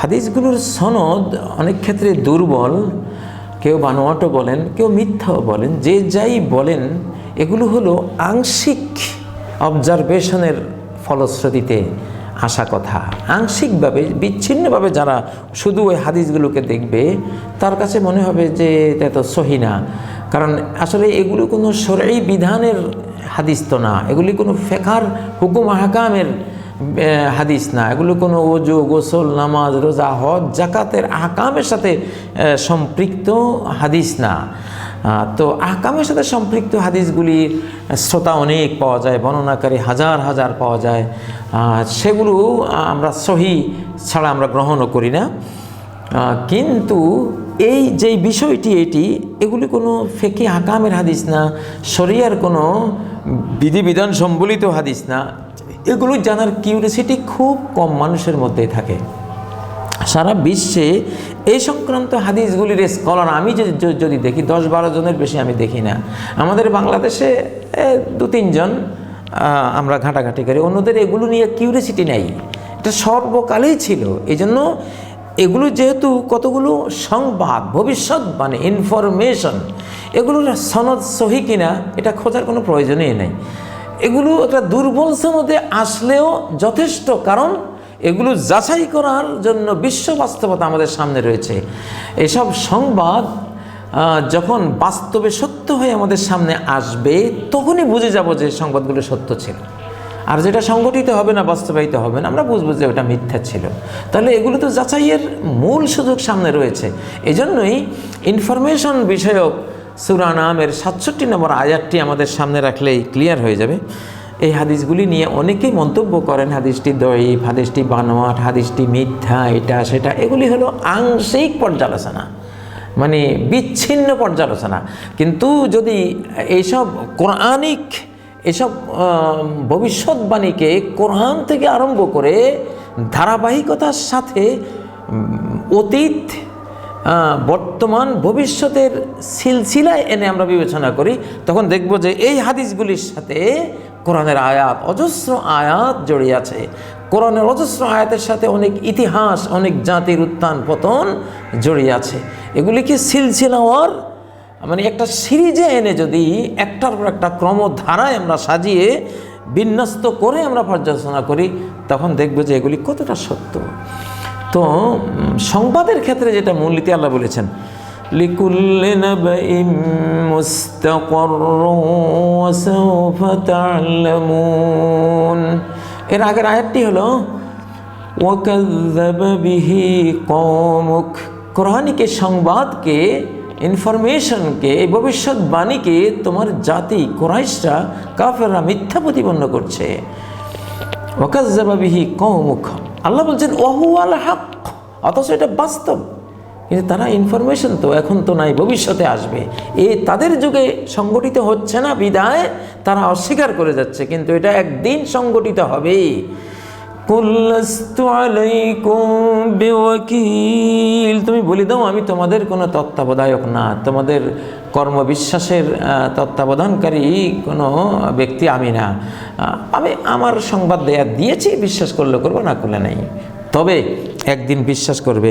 হাদিসগুলোর সনদ অনেক ক্ষেত্রে দুর্বল, কেউ বানোয়াটও বলেন, কেউ মিথ্যাও বলেন, যে যাই বলেন, এগুলো হলো আংশিক অবজারভেশনের ফলশ্রুতিতে আসা কথা। আংশিকভাবে, বিচ্ছিন্নভাবে যারা শুধু ওই হাদিসগুলোকে দেখবে, তার কাছে মনে হবে যে এটা তো সহি না। কারণ আসলে এগুলো কোনো সরাই বিধানের হাদিস তো না। এগুলি কোনো ফেকার হুকুম হাকামের হাদিস না। এগুলো কোনো ওজু গোসল, নামাজ, রোজা, হজ জাকাতের আহকামের সাথে সম্পৃক্ত হাদিস না। তো আহকামের সাথে সম্পৃক্ত হাদিসগুলির শ্রোতা অনেক পাওয়া যায়, বর্ণনাকারী হাজার হাজার পাওয়া যায়। সেগুলো আমরা সহি ছাড়া আমরা গ্রহণও করি না। কিন্তু এই যে বিষয়টি এটি, এগুলি কোনো ফেকে হাকামের হাদিস না, শরিয়ার কোনো বিধিবিধান সম্বলিত হাদিস না। এগুলো জানার কিউরিয়াসিটি খুব কম মানুষের মধ্যেই থাকে। সারা বিশ্বে এই সংক্রান্ত হাদিসগুলির স্কলার আমি যদি দেখি দশ বারো জনের বেশি আমি দেখি না। আমাদের বাংলাদেশে দু তিনজন আমরা ঘাঁটাঘাঁটি করি। অন্যদের এগুলো নিয়ে কিউরিয়াসিটি নেই। এটা সর্বকালেই ছিল। এই জন্য এগুলো যেহেতু কতগুলো সংবাদ ভবিষ্যৎবাণী ইনফরমেশন এগুলোর সনদ সহি কিনা, এটা খোঁজার কোনো প্রয়োজনই নেই। এগুলো একটা দুর্বল সনদে আসলেও যথেষ্ট, কারণ এগুলো যাচাই করার জন্য বিশ্ব বাস্তবতা আমাদের সামনে রয়েছে। এসব সংবাদ যখন বাস্তবে সত্য হয়ে আমাদের সামনে আসবে, তখনই বুঝে যাব যে সংবাদগুলো সত্য ছিল। আর যেটা সংগঠিত হবে না, বাস্তবায়িত হবে না, আমরা বুঝব যে ওটা মিথ্যা ছিল। তাহলে এগুলো তো যাচাইয়ের মূল সুযোগ সামনে রয়েছে। এজন্যই ইনফরমেশন বিষয়ক সুরা নামের সাতষট্টি নম্বর আয়াতটি আমাদের সামনে রাখলেই ক্লিয়ার হয়ে যাবে। এই হাদিসগুলি নিয়ে অনেকেই মন্তব্য করেন, হাদিসটি দয়ীফ, হাদিসটি বানোয়াট, হাদিসটি মিথ্যা, এটা, সেটা, এগুলি হলো আংশিক পর্যালোচনা মানে বিচ্ছিন্ন পর্যালোচনা। কিন্তু যদি এইসব কোরআনিক, এসব ভবিষ্যৎবাণীকে কোরআন থেকে আরম্ভ করে ধারাবাহিকতার সাথে অতীত বর্তমান ভবিষ্যতের সিলসিলায় এনে আমরা বিবেচনা করি, তখন দেখব যে এই হাদিসগুলির সাথে কোরআনের আয়াত, অজস্র আয়াত জড়িয়ে আছে। কোরআনের অজস্র আয়াতের সাথে অনেক ইতিহাস, অনেক জাতির উত্থান পতন জড়িয়ে আছে। এগুলিকে সিলসিলাওয়ার মানে একটা সিরিজে এনে যদি একটার পর একটা ক্রমধারায় আমরা সাজিয়ে বিন্যস্ত করে আমরা পর্যালোচনা করি, তখন দেখব যে এগুলি কতটা সত্য। তো, সংবাদের ক্ষেত্রে যেটা মূলনীতি আল্লাহ বলেছেন এর আগের আয়াতটি হলো ওয়াকাযযাবা বিহি কওমুক। সংবাদকে, ইনফরমেশনকে, এই ভবিষ্যৎবাণীকে তোমার জাতি, কোরাইশরা, কাফেররা মিথ্যা প্রতিপন্ন করছে। ওকাজ্জাবাবিহি কৌমুখ আল্লাহ বলছেন, ওহু আল হক। অথচ এটা বাস্তব। কিন্তু তারা ইনফরমেশন তো এখন তো নাই, ভবিষ্যতে আসবে। এ তাদের যুগে সংগঠিত হচ্ছে না বিদায়, তারা অস্বীকার করে যাচ্ছে। কিন্তু এটা একদিন সংগঠিত হবে বিওয়াকিল। তুমি বলে দাও, আমি তোমাদের কোনো তত্ত্বাবধায়ক না। তোমাদের কর্মবিশ্বাসের তত্ত্বাবধানকারী কোনো ব্যক্তি আমি না। আমি আমার সংবাদ দেয়া দিয়েছি, বিশ্বাস করলে করব, না করলে নাই। তবে একদিন বিশ্বাস করবে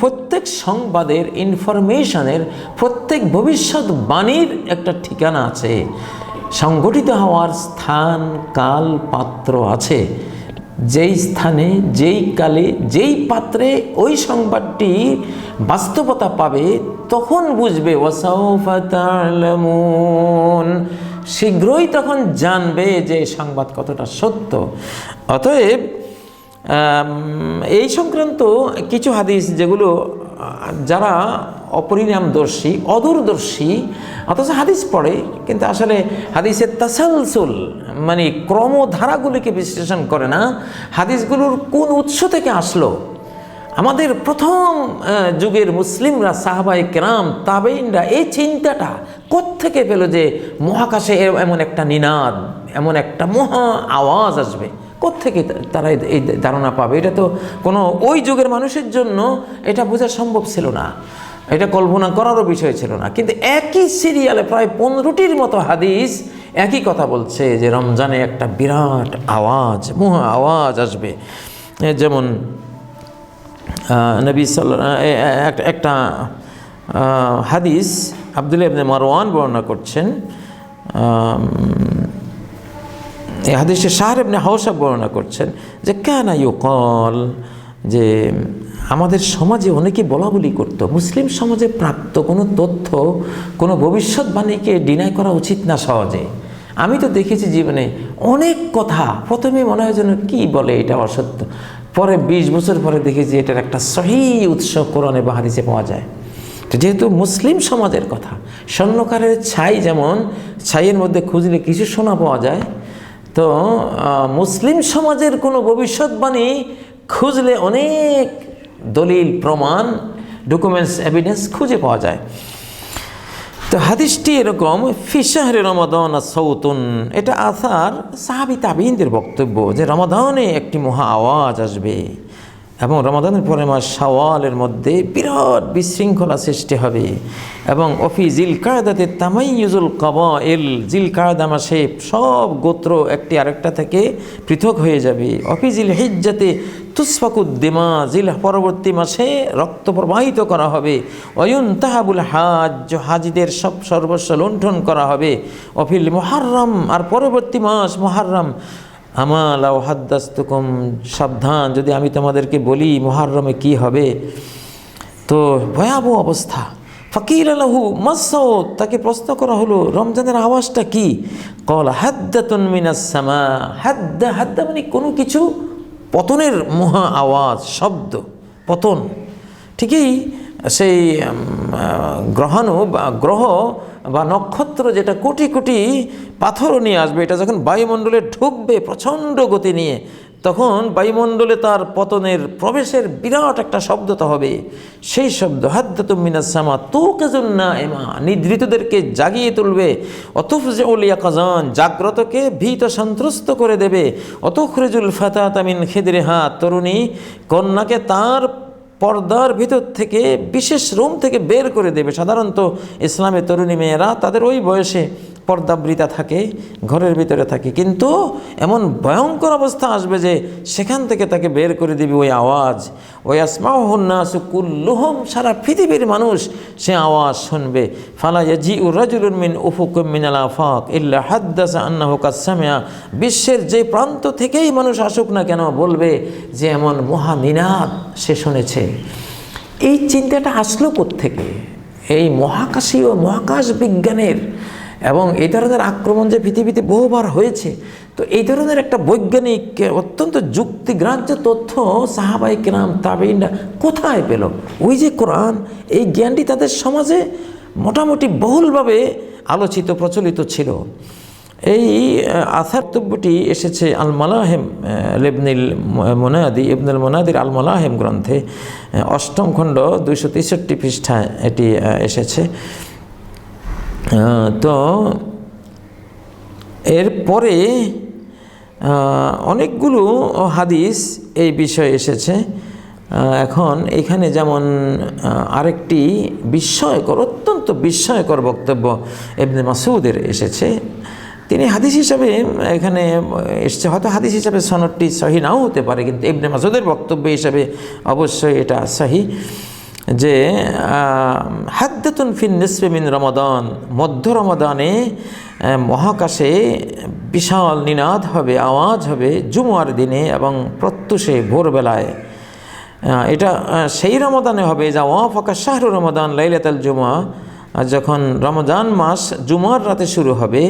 প্রত্যেক সংবাদের ইনফরমেশনের প্রত্যেক ভবিষ্যৎবাণীর একটা ঠিকানা আছে। সংগঠিত হওয়ার স্থান কাল পাত্র আছে। যেই স্থানে, যেই কালে, যেই পাত্রে ওই সংবাদটি বাস্তবতা পাবে, তখন বুঝবে শীঘ্রই তখন জানবে যে সংবাদ কতটা সত্য। অতএব এই সংক্রান্ত কিছু হাদিস যেগুলো যারা অপরিণামদর্শী, অদূরদর্শী, অথচ হাদিস পড়ে, কিন্তু আসলে হাদিসের তাসালসুল মানে ক্রমধারাগুলিকে বিশ্লেষণ করে না, হাদিসগুলোর কোন উৎস থেকে আসলো? আমাদের প্রথম যুগের মুসলিমরা সাহাবাই কেরাম তাবেইনরা এই চিন্তাটা কোত্থেকে পেল যে মহাকাশে এমন একটা নিনাদ, এমন একটা মহা আওয়াজ আসবে? কোত্থেকে তারা এই- ধারণা পাবে? এটা তো কোনো ওই যুগের মানুষের জন্য এটা বোঝা সম্ভব ছিল না। এটা কল্পনা করারও বিষয় ছিল না। কিন্তু একই সিরিয়ালে প্রায় পনেরোটির মতো হাদিস একই কথা বলছে যে রমজানে একটা বিরাট আওয়াজ, মহা আওয়াজ আসবে। যেমন নবী সাল্লা একটা হাদিস আবদুল্লাহ ইবনে মারওয়ান বর্ণনা করছেন। এই হাদিসে শাহর ইবনে হাউসা বর্ণনা করছেন যে, কেন ইউ কল যে, আমাদের সমাজে অনেকে বলা বলি করতো, মুসলিম সমাজে প্রাপ্ত কোনো তথ্য, কোনো ভবিষ্যৎবাণীকে ডিনাই করা উচিত না সহজে। আমি তো দেখেছি জীবনে অনেক কথা, প্রথমে মনে হয় যেন কী বলে এটা অসত্য পরে বিশ বছর পরে দেখেছি এটার একটা সহি উৎস কোরআনে বা হাদিসে পাওয়া যায়। তো যেহেতু মুসলিম সমাজের কথা, স্বর্ণকারের ছাই যেমন, ছাইয়ের মধ্যে খুঁজলে কিছু শোনা পাওয়া যায় তো মুসলিম সমাজের কোনো ভবিষ্যৎবাণী খুঁজলে অনেক দলিল, প্রমাণ ডকুমেন্টস এভিডেন্স খুঁজে পাওয়া যায়। তো হাদিসটি এরকম ফিসাহরে রমাদান আর সৌতুন এটা আসার সাহাবি তাবিনদের বক্তব্য যে রমাদানে একটি মহা আওয়াজ আসবে। এবং রমাদানের পরে মাস শাওয়ালের মধ্যে বিরাট বিশৃঙ্খলা সৃষ্টি হবে। এবং অফি জিল কায়দাতে তামাইয়ুজুল কাবা এল জিল কায়দা মাসে সব গোত্র একটি আরেকটা থেকে পৃথক হয়ে যাবে। অফি জিল হিজ্জাতে তুসফাকুদ্দিমা জিল পরবর্তী মাসে রক্ত প্রবাহিত করা হবে। অয়ুন তাহাবুল হাজ হাজিদের সব সর্বস্ব লুণ্ঠন করা হবে। অফিল মোহারম আর পরবর্তী মাস মোহারম আমালাও হাদ্দাস্তুকুম সাবধান, যদি আমি তোমাদেরকে বলি মোহারমে কি হবে, তো ভয়াবহ অবস্থা। ফকির আলাহু মাসাউদ তাকে প্রশ্ন করা হলো, রমজানের আওয়াজটা কি? কল হাদ্দাতুন মিনাস সামা, হাদ্দা হাদ্দা মানে কোনো কিছু? পতনের মহা আওয়াজ, শব্দ, পতন। ঠিকই সেই গ্রহাণু বা গ্রহ বা নক্ষত্র যেটা কোটি কোটি পাথরও নিয়ে আসবে, এটা যখন বায়ুমণ্ডলে ঢুকবে প্রচণ্ড গতি নিয়ে, তখন বায়ুমণ্ডলে তার পতনের প্রবেশের বিরাট একটা শব্দ তো হবে। সেই শব্দ হাদ্দাত তু কেজুন্না এমা নিদ্রিতদেরকে জাগিয়ে তুলবে। অতফজে উলিয়া কাজান জাগ্রতকে ভীত সন্ত্রস্ত করে দেবে। অতখরেজুল ফাতা তামিন খেদরে হা তরুণী, কন্যাকে তার পর্দার ভিতর থেকে, বিশেষ রুম থেকে বের করে দেবে। সাধারণত ইসলামের তরুণী মেয়েরা তাদের ওই বয়সে পর্দাবৃতা থাকে, ঘরের ভিতরে থাকে। কিন্তু এমন ভয়ঙ্কর অবস্থা আসবে যে সেখান থেকে তাকে বের করে দিবে ওই আওয়াজ। ওই আসমাউন্নাসু কুল্লুহম, সারা পৃথিবীর মানুষ সে আওয়াজ শুনবে। ফালা ইয়াজি উরাজুলুন মিন উফুক মিনাল আফাক, ইল্লা হাদ্দাসা আন্নাহু কাসামিয়া বিশ্বের যে প্রান্ত থেকেই মানুষ আসুক না কেন বলবে যে এমন মহামিনাদ সে শুনেছে। এই চিন্তাটা আসলো থেকে এই মহাকাশীয় মহাকাশ বিজ্ঞানের এবং এই ধরনের আক্রমণ যে পৃথিবীতে বহুবার হয়েছে, তো এই ধরনের একটা বৈজ্ঞানিক, অত্যন্ত যুক্তিগ্রাহ্য তথ্য সাহাবাই কেরাম তাবেইনরা কোথায় পেল? ওই যে কোরআন, এই জ্ঞানটি তাদের সমাজে মোটামুটি বহুলভাবে আলোচিত, প্রচলিত ছিল। এই আথার্তব্যটি এসেছে আল মালাহেম লেবনিল মোনাদি, ইবনুল মোনাদির আল মালাহেম গ্রন্থে। অষ্টম খণ্ড দুইশো তেষট্টি পৃষ্ঠায় এটি এসেছে। তো এরপরে অনেকগুলো হাদিস এই বিষয়ে এসেছে। এখন এখানে যেমন আরেকটি বিস্ময়কর, অত্যন্ত বিস্ময়কর বক্তব্য এমনি মাসুদের এসেছে। তিনি হাদিস হিসাবে এখানে এসছে, হয়তো হাদিস হিসাবে সনদটি সহি নাও হতে পারে, কিন্তু ইবনে মাসুদের বক্তব্য হিসাবে অবশ্যই এটা সহি। যে হাদ্দাতুন ফিন নিসফে মিন রমাদান, মধ্য রমাদানে মহাকাশে বিশাল নিনাদ হবে, আওয়াজ হবে জুমার দিনে এবং প্রত্যুষে ভোরবেলায়। এটা সেই রমাদানে হবে, যা ওয়াফাকা শাহরু রমাদান, লাইলাতাল জুমা যখন রমজান মাস জুমার রাতে শুরু হবে,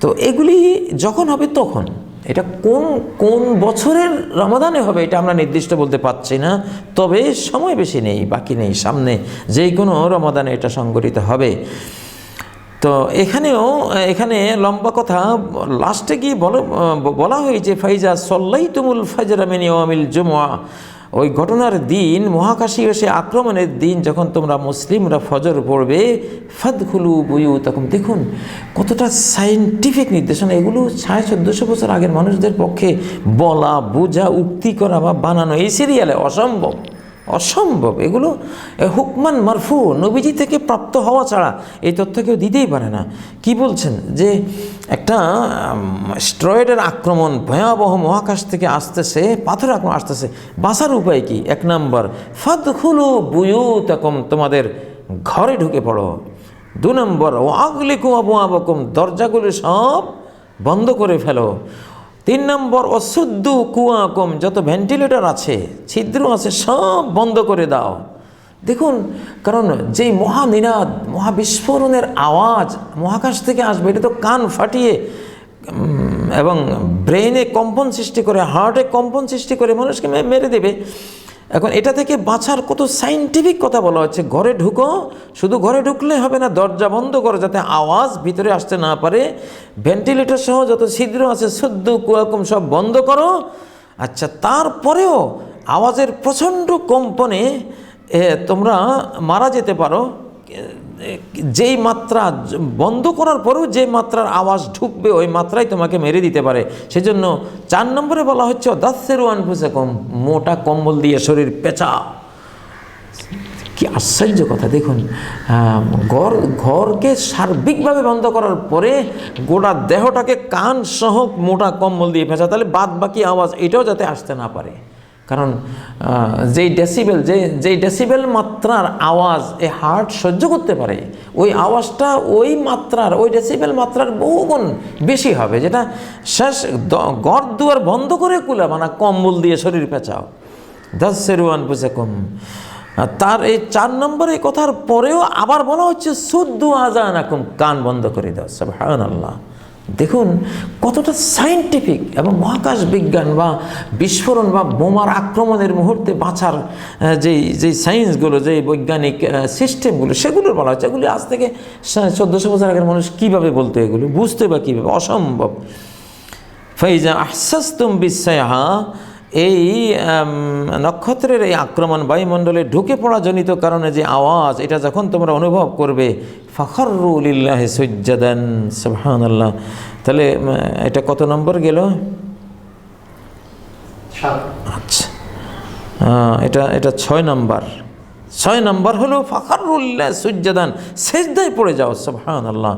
তো এগুলি যখন হবে তখন। এটা কোন কোন বছরের রমাদানে হবে এটা আমরা নির্দিষ্ট বলতে পারছি না, তবে সময় বেশি নেই, বাকি নেই, সামনে যে কোনো রমাদানে এটা সংগঠিত হবে। তো এখানেও, এখানে লম্বা কথা, লাস্টে গিয়ে বলো, বলা হয়েছে, ফাইজা সল্লাই তুমুল ফাজরামিনী ওয়ামিল জুমা ওই ঘটনার দিন, মহাকাশী এসে আক্রমণের দিন, যখন তোমরা মুসলিমরা ফজর পড়বে, ফাদখুলু বুয়ু তখন দেখুন কতটা সায়েন্টিফিক নির্দেশনা। এগুলো সাড়ে চোদ্দোশো বছর আগের মানুষদের পক্ষে বলা, বোঝা, উক্তি করা বা বানানো এই সিরিয়ালে অসম্ভব। অসম্ভব। এগুলো হুকমান মারফু, নবীজি থেকে প্রাপ্ত হওয়া ছাড়া এই তথ্য কেউ দিতেই পারে না। কি বলছেন? যে একটা স্ট্রয়েডের আক্রমণ, ভয়াবহ মহাকাশ থেকে আসতেছে, পাথরের আক্রমণ আসতেছে, বাঁচার উপায় কি? এক নম্বর ফাদ খুলু বুয়ু তকম তোমাদের ঘরে ঢুকে পড়ো। দু নম্বর ও আগলিকু আবু আবকম দরজাগুলো সব বন্ধ করে ফেলো। তিন নম্বর, অশুদ্ধ কুয়া কম যত ভেন্টিলেটর আছে, ছিদ্র আছে, সব বন্ধ করে দাও। দেখুন, কারণ যেই মহানিনাদ, মহাবিস্ফোরণের আওয়াজ মহাকাশ থেকে আসবে, এটা তো কান ফাটিয়ে এবং ব্রেনে কম্পন সৃষ্টি করে হার্টে কম্পন সৃষ্টি করে মানুষকে মেরে দেবে। এখন এটা থেকে বাঁচার কত সাইন্টিফিক কথা বলা হচ্ছে, ঘরে ঢুকো, শুধু ঘরে ঢুকলে হবে না, দরজা বন্ধ করো যাতে আওয়াজ ভিতরে আসতে না পারে ভেন্টিলেটর সহ যত ছিদ্র আছে, শুদ্ধ কুয়াকুম সব বন্ধ করো। আচ্ছা তারপরেও আওয়াজের প্রচণ্ড কম্পনে তোমরা মারা যেতে পারো যেই মাত্রা বন্ধ করার পরেও যে মাত্রার আওয়াজ ঢুকবে, ওই মাত্রাই তোমাকে মেরে দিতে পারে। সেজন্য চার নম্বরে বলা হচ্ছে দাসের ওয়ান কম মোটা কম্বল দিয়ে শরীর পেঁচা। কি আশ্চর্য কথা, দেখুন ঘর, ঘরকে সার্বিকভাবে বন্ধ করার পরে গোটা দেহটাকে কান সহ মোটা কম্বল দিয়ে ফেঁচা তাহলে বাদ বাকি আওয়াজ এটাও যাতে আসতে না পারে। কারণ যেই ডেসিবেল যে যেই ডেসিবেল মাত্রার আওয়াজ এই হার্ট সহ্য করতে পারে, ওই আওয়াজটা ওই মাত্রার, ওই ডেসিবেল মাত্রার বহুগুণ বেশি হবে, যেটা শেষ ঘর দুয়ার বন্ধ করে কুলা মানে কম্বল দিয়ে শরীর পেঁচাও। দশ সেরুয়ান বুঝে কম তার এই চার নম্বরে কথার পরেও আবার বলা হচ্ছে শুদ্ধ আজান এখন কান বন্ধ করে দাও সব আল্লাহ দেখুন, কতটা সায়েন্টিফিক এবং মহাকাশ বিজ্ঞান বা বিস্ফোরণ বা বোমার আক্রমণের মুহূর্তে বাঁচার যেই যেই সায়েন্সগুলো যেই বৈজ্ঞানিক সিস্টেমগুলো সেগুলোর বলা হচ্ছে। এগুলি আজ থেকে চোদ্দোশো বছর আগের মানুষ কীভাবে বলতো এগুলো? বুঝতে বা কীভাবে? অসম্ভব। ফাইজা আহসাস্তুম বিস্সাহা এই নক্ষত্রের এই আক্রমণ বায়ুমণ্ডলে ঢুকে পড়া জনিত কারণে যে আওয়াজ এটা যখন তোমরা অনুভব করবে ফখরুলিল্লাহ সজ্জাদান সুবহানাল্লাহ। তাহলে এটা কত নম্বর গেল? আচ্ছা। এটা এটা ছয় নম্বর। ছয় নম্বর হলো ফাখারুল্লাহ সুজ্জাদান সেজদায় পড়ে যাও সুবহান আল্লাহ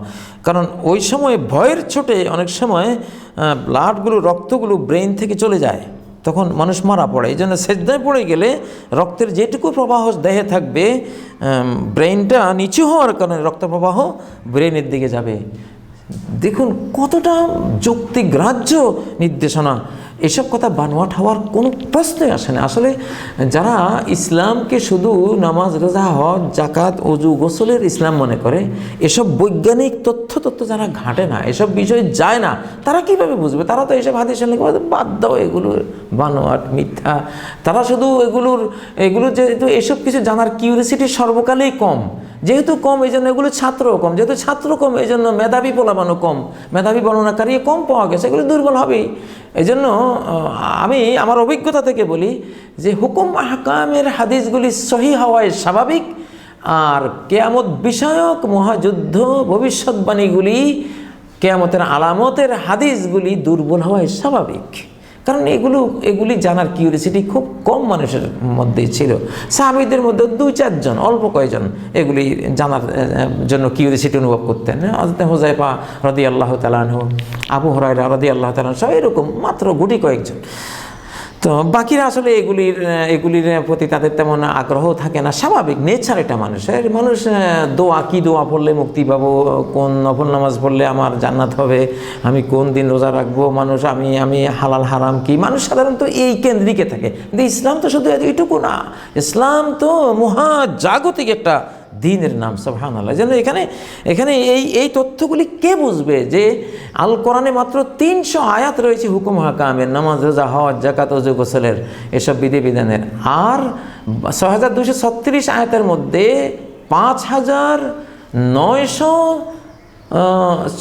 কারণ ওই সময় ভয়ের ছোটে অনেক সময় ব্লাডগুলো রক্তগুলো ব্রেন থেকে চলে যায়। তখন মানুষ মারা পড়ে। এই জন্য সেজদায় পড়ে গেলে রক্তের যেটুকু প্রবাহ দেহে থাকবে ব্রেনটা নিচু হওয়ার কারণে রক্ত প্রবাহ ব্রেনের দিকে যাবে। দেখুন কতটা যুক্তিগ্রাহ্য নির্দেশনা। এসব কথা বানোয়াট হওয়ার কোনো প্রশ্নই আসে না। আসলে যারা ইসলামকে শুধু নামাজ, রোজা, হজ জাকাত অজু গোসলের ইসলাম মনে করে, এসব বৈজ্ঞানিক তথ্য তথ্য যারা ঘাটে না, এসব বিষয় যায় না, তারা কীভাবে বুঝবে? তারা তো এসব হাদিস বাদ দাও এগুলোর বানোয়াট, মিথ্যা। তারা শুধু এগুলোর, এগুলো যেহেতু এসব কিছু জানার কিউরিসিটি সর্বকালেই কম। যেহেতু কম এই জন্য এগুলো ছাত্র কম, যেহেতু ছাত্র কম এই জন্য মেধাবী পোলাবানো কম, মেধাবী বর্ণনাকারী কম পাওয়া গেছে, এগুলো দুর্বল হবেই। এই জন্য আমি আমার অভিজ্ঞতা থেকে বলি যে হুকুম হাকামের হাদিসগুলি সহি হওয়ায় স্বাভাবিক, আর কেয়ামত বিষয়ক মহাযুদ্ধ ভবিষ্যৎবাণীগুলি কেয়ামতের আলামতের হাদিসগুলি দুর্বল হওয়ায় স্বাভাবিক। কারণ এগুলো, এগুলি জানার কিউরিসিটি খুব কম মানুষের মধ্যেই ছিল। সাহাবিদের মধ্যে দুই চারজন, অল্প কয়েকজন এগুলি জানার জন্য কিউরিসিটি অনুভব করতেন। হজরত হোজাইফা রদি আল্লাহ তালানহ আবু হরাইরা রদি আল্লাহ তালান সব এরকম মাত্র গুটি কয়েকজন। তো বাকিরা আসলে এগুলির এগুলির প্রতি তাদের তেমন আগ্রহ থাকে না। স্বাভাবিক, নেচার এটা মানুষের। মানুষ দোয়া, কি দোয়া পড়লে মুক্তি পাবো? কোন নফল নামাজ পড়লে আমার জান্নাত হবে? আমি কোন দিন রোজা রাখব? মানুষ, আমি আমি হালাল হারাম কি? মানুষ সাধারণত এই কেন্দ্রিকে থাকে। কিন্তু ইসলাম তো শুধু এইটুকু না। ইসলাম তো মহাজাগতিক একটা দিনের নাম সোহান আল্লাহ যেন এখানে এখানে এই এই তথ্যগুলি কে বুঝবে যে আল কোরআনে মাত্র তিনশো আয়াত রয়েছে হুকুম হাকামের, নামাজ, রোজা, হজ জাকাত অজু, গোসলের, এসব বিধিবিধানের। আর ছ হাজার দুশো ছত্রিশ আয়াতের মধ্যে পাঁচ হাজার নয়শো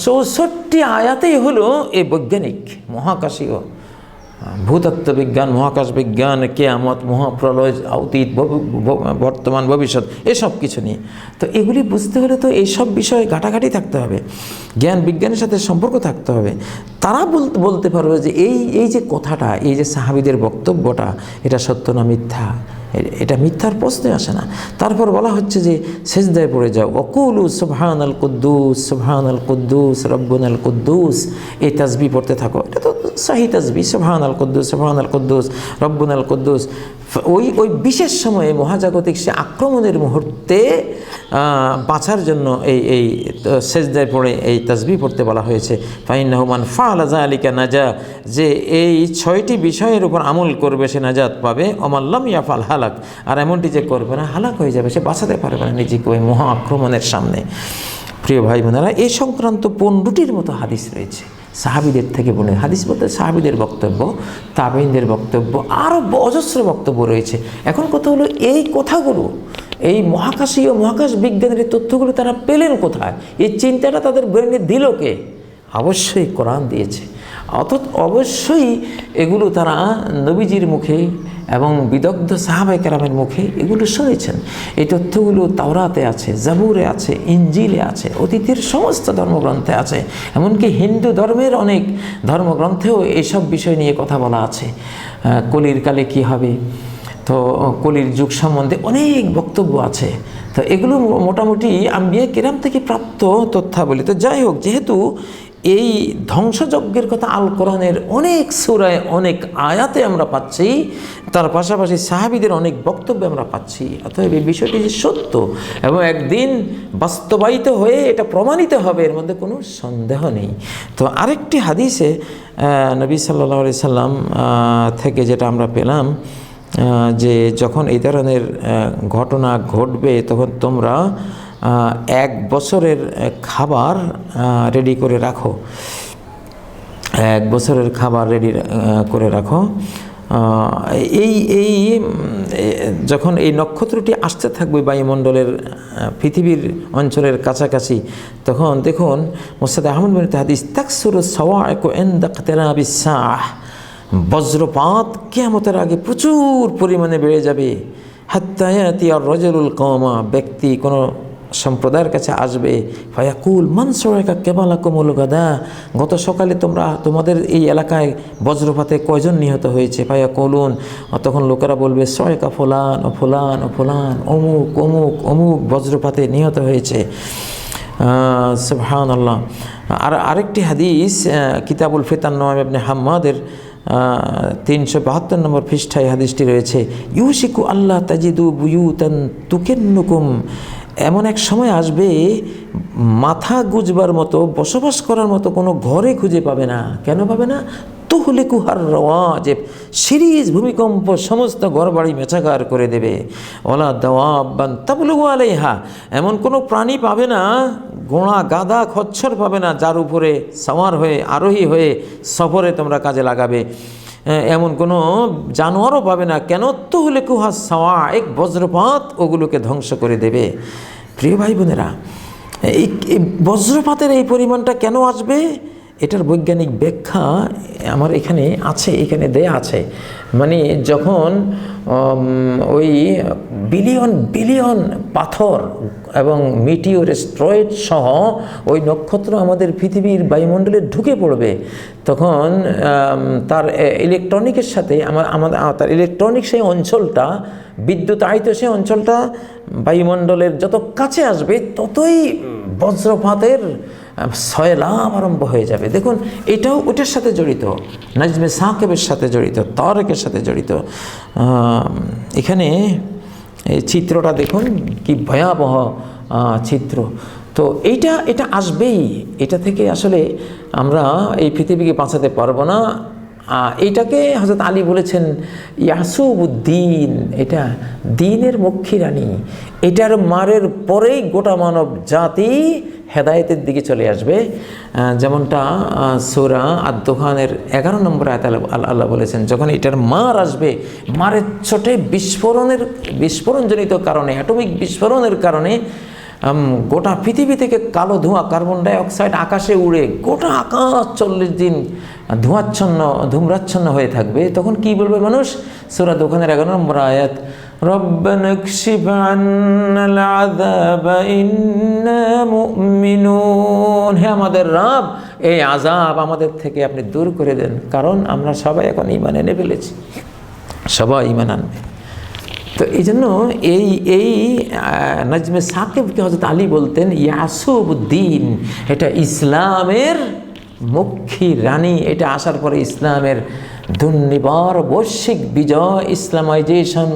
চৌষট্টি আয়াতেই হলো এই বৈজ্ঞানিক, মহাকাশীয়। ভূতত্ত্ব বিজ্ঞান মহাকাশ বিজ্ঞান কেয়ামত, মহাপ্রলয়, অতীত বর্তমান, ভবিষ্যৎ, এসব কিছু নিয়ে। তো এগুলি বুঝতে হলে তো এইসব বিষয়ে ঘাটাঘাটি থাকতে হবে। জ্ঞান, বিজ্ঞানের সাথে সম্পর্ক থাকতে হবে। তারা বলতে বলতে পারবে যে এই এই যে কথাটা, এই যে সাহাবিদের বক্তব্যটা, এটা সত্য না মিথ্যা? এটা মিথ্যার প্রশ্নে আসে না। তারপর বলা হচ্ছে যে সেজদায় পড়ে যাও। অকুলু সুবহান আল কুদ্দুস সুবহান আল কুদ্দুস রব্বুন আল কুদ্দুস, এই তাজবি পড়তে থাকো। এটা তো সাহি তাজবি সুবহান আল কুদ্দুস সুবহান আল কুদ্দুস রব্বুন আল কুদ্দুস। ওই ওই বিশেষ সময়ে মহাজাগতিক সে আক্রমণের মুহূর্তে বাঁচার জন্য এই এই সেজদায় পড়ে এই তাজবি পড়তে বলা হয়েছে। ফাইন রহমান ফালাজা আলিকা নাজা, যে এই ছয়টি বিষয়ের উপর আমল করবে সে নাজাত পাবে। অমাল্লাম ইয়াফাল হালাক, আর এমনটি যে করবে না, হালাক হয়ে যাবে, সে বাঁচাতে পারবে না নিজেকে ওই মহা আক্রমণের সামনে। প্রিয় ভাই বোনেরা এই সংক্রান্ত পনেরোটির মতো হাদিস রয়েছে। সাহাবিদের থেকে বলে, হাদিস বলতে সাহাবিদের বক্তব্য তাবিনদের বক্তব্য আরও অজস্র বক্তব্য রয়েছে। এখন কথা হলো, এই কথাগুলো, এই মহাকাশীয় মহাকাশ বিজ্ঞানের এই তথ্যগুলো তারা পেলেন কোথায়? এই চিন্তাটা তাদের ব্রেনে দিল কে? অবশ্যই কোরআন দিয়েছে। অথচ অবশ্যই এগুলো তারা নবীজির মুখে এবং বিদগ্ধ সাহাবাই কেরামের মুখে এগুলো শুনেছেন। এই তথ্যগুলো তাওরাতে আছে, জাবুরে আছে ইঞ্জিলে আছে, অতীতের সমস্ত ধর্মগ্রন্থে আছে। এমনকি হিন্দু ধর্মের অনেক ধর্মগ্রন্থেও এইসব বিষয় নিয়ে কথা বলা আছে। কলির কালে কি হবে? তো কলির যুগ সম্বন্ধে অনেক বক্তব্য আছে। তো এগুলো মোটামুটি আম্বিয়া কেরাম থেকে প্রাপ্ত তথ্যাবলী। তো যাই হোক, যেহেতু এই ধ্বংসযজ্ঞের কথা আল কোরআনের অনেক সুরায়, অনেক আয়াতে আমরা পাচ্ছি। তার পাশাপাশি সাহাবিদের অনেক বক্তব্য আমরা পাচ্ছি। অতএব এই বিষয়টি যে সত্য এবং একদিন বাস্তবায়িত হয়ে এটা প্রমাণিত হবে, এর মধ্যে কোনো সন্দেহ নেই। তো আরেকটি হাদিসে নবী সাল্লাহ আলি সাল্লাম থেকে যেটা আমরা পেলাম যে যখন এই ধরনের ঘটনা ঘটবে, তখন তোমরা এক বছরের খাবার রেডি করে রাখো। এক বছরের খাবার রেডি করে রাখো। এই এই যখন এই নক্ষত্রটি আসতে থাকবে বায়ুমণ্ডলের পৃথিবীর অঞ্চলের কাছাকাছি, তখন দেখুন মোসাদ আহমদ বিন হাদিস, তাকসুর বিশ্বাহ বজ্রপাত কেয়ামতের আগে প্রচুর পরিমাণে বেড়ে যাবে। হাত্তায়াতি আর রজরুল কমা ব্যক্তি কোনো সম্প্রদায়ের কাছে আসবে। ফায়াকুল মানসরেকা কেবালা কোমল গাদা গত সকালে তোমরা, তোমাদের এই এলাকায় বজ্রপাতে কয়জন নিহত হয়েছে? ফায়া কলুন তখন লোকেরা বলবে সয়কা ফোলান, ও ফোলান ও ফোলান, অমুক অমুক অমুক বজ্রপাতে নিহত হয়েছে। সুবহান আল্লাহ আর আরেকটি হাদিস কিতাবুল ফিতান নোয়াম ইবনে হাম্মাদের তিনশো বাহাত্তর নম্বর পৃষ্ঠায় হাদিসটি রয়েছে ইউসিকু আল্লাহ তাজিদু বুয়ুতান তুকেন্নুকুম এমন এক সময় আসবে, মাথা গুজবার মতো, বসবাস করার মতো কোনো ঘরে খুঁজে পাবে না। কেন পাবে না? তুহলে কুহার রওয়াজেব, সিরিজ, ভূমিকম্প, সমস্ত ঘরবাড়ি মেচাগার করে দেবে। ওলা দাওয়াবান তাবলুগু আলাইহা, এমন কোনো প্রাণী পাবে না, গোড়া, গাদা, খচ্ছর পাবে না, যার উপরে সাওয়ার হয়ে, আরোহী হয়ে সফরে তোমরা কাজে লাগাবে। এমন কোনো জানোয়ারও পাবে না। কেন? তো হলে কুহা সাওয়া এক বজ্রপাত ওগুলোকে ধ্বংস করে দেবে। প্রিয় ভাই বোনেরা এই বজ্রপাতের এই পরিমাণটা কেন আসবে? এটার বৈজ্ঞানিক ব্যাখ্যা আমার এখানে আছে, এখানে দেয়া আছে। মানে যখন ওই বিলিয়ন বিলিয়ন পাথর এবং মিটিওর স্ট্রয়েড সহ ওই নক্ষত্র আমাদের পৃথিবীর বায়ুমণ্ডলে ঢুকে পড়বে, তখন তার ইলেকট্রনিকের সাথে আমার আমাদের তার ইলেকট্রনিক সেই অঞ্চলটা, বিদ্যুতায়িত সেই অঞ্চলটা বায়ুমণ্ডলের যত কাছে আসবে, ততই বজ্রপাতের সয়লাভ আরম্ভ হয়ে যাবে। দেখুন, এটাও ওটার সাথে জড়িত, নাজমে সাকেবের সাথে জড়িত, তরকের সাথে জড়িত। এখানে এই চিত্রটা দেখুন, কি ভয়াবহ চিত্র। তো এইটা, এটা আসবেই। এটা থেকে আসলে আমরা এই পৃথিবীকে বাঁচাতে পারব না। আহ, এইটাকে হজরত আলী বলেছেন ইয়াসুবুদ্দিন এটা দিনের মক্ষী রানী। এটার মারের পরেই গোটা মানব জাতি হেদায়েতের দিকে চলে আসবে। যেমনটা সূরা আদ-দোহানের এগারো নম্বর আয়াত আল্লাহ বলেছেন যখন এটার মার আসবে মারের ছোটে বিস্ফোরণের বিস্ফোরণজনিত কারণে অ্যাটমিক বিস্ফোরণের কারণে গোটা পৃথিবী থেকে কালো ধোঁয়া কার্বন ডাইঅক্সাইড আকাশে উড়ে গোটা আকাশ চল্লিশ দিন ধোঁয়াচ্ছন্ন ধূম্রাচ্ছন্ন হয়ে থাকবে তখন কি বলবে মানুষ সুরা দোকানের এগারো নম্বর আয়াত ربنا اكشف عنا العذاب إنا مؤمنون হে আমাদের রব এই আজাব আমাদের থেকে আপনি দূর করে দেন কারণ আমরা সবাই এখন ইমান এনে ফেলেছি সবাই ইমান আনবে তো এই জন্য এই এই নাজমে সাকিবকে হজরত আলী বলতেন, ইয়াসুবুদ্দিন, এটা ইসলামের মুখী রানী। এটা আসার পরে ইসলামের দুর্নিবার বৈশ্বিক বিজয়, ইসলামাইজেশন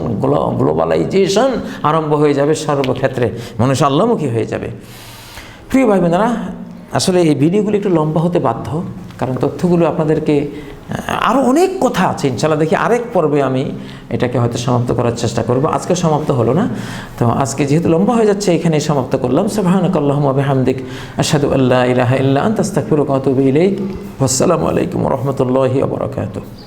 গ্লোবালাইজেশন আরম্ভ হয়ে যাবে সর্বক্ষেত্রে মানুষ আল্লামুখী হয়ে যাবে। প্রিয় ভাই বোনেরা আসলে এই ভিডিওগুলো একটু লম্বা হতে বাধ্য, কারণ তথ্যগুলো আপনাদেরকে আরও অনেক কথা আছে ইনশাল্লাহ দেখি আরেক পর্বে আমি এটাকে হয়তো সমাপ্ত করার চেষ্টা করব। আজকে সমাপ্ত হলো না, তো আজকে যেহেতু লম্বা হয়ে যাচ্ছে, এখানেই সমাপ্ত করলাম। সুবহানাকাল্লাহুম আসাদু আল্লাহ ইহা ইল্লা আন্তাস্তাকুর ইলাইক। ওয়াসসালামু আলাইকুম রহমতুল্লাহ বারাকাতুহু।